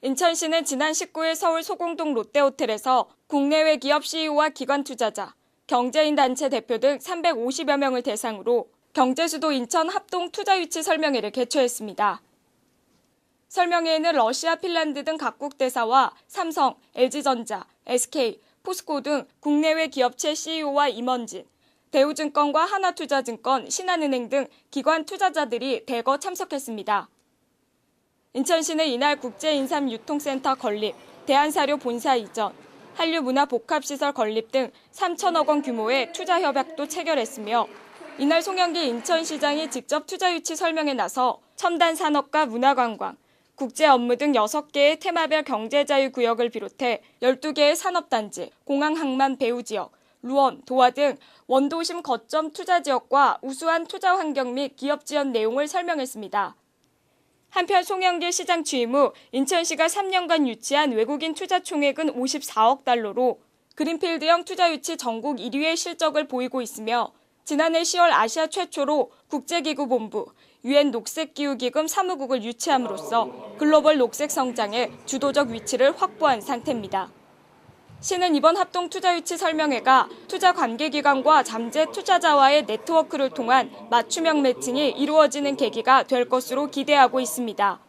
인천시는 지난 19일 서울 소공동 롯데호텔에서 국내외 기업 CEO와 기관 투자자, 경제인 단체 대표 등 350여 명을 대상으로 경제수도 인천 합동 투자 유치 설명회를 개최했습니다. 설명회에는 러시아, 핀란드 등 각국 대사와 삼성, LG전자, SK, 포스코 등 국내외 기업체 CEO와 임원진, 대우증권과 하나투자증권, 신한은행 등 기관 투자자들이 대거 참석했습니다. 인천시는 이날 국제인삼유통센터 건립, 대한사료 본사 이전, 한류문화복합시설 건립 등 3천억 원 규모의 투자 협약도 체결했으며 이날 송영기 인천시장이 직접 투자 유치 설명에 나서 첨단 산업과 문화관광, 국제 업무 등 6개의 테마별 경제자유구역을 비롯해 12개의 산업단지, 공항 항만 배후 지역, 루원, 도화 등 원도심 거점 투자 지역과 우수한 투자 환경 및 기업 지원 내용을 설명했습니다. 한편 송영길 시장 취임 후 인천시가 3년간 유치한 외국인 투자 총액은 54억 달러로 그린필드형 투자 유치 전국 1위의 실적을 보이고 있으며 지난해 10월 아시아 최초로 국제기구 본부, 유엔 녹색기후기금 사무국을 유치함으로써 글로벌 녹색 성장에 주도적 위치를 확보한 상태입니다. 시는 이번 합동 투자 유치 설명회가 투자 관계 기관과 잠재 투자자와의 네트워크를 통한 맞춤형 매칭이 이루어지는 계기가 될 것으로 기대하고 있습니다.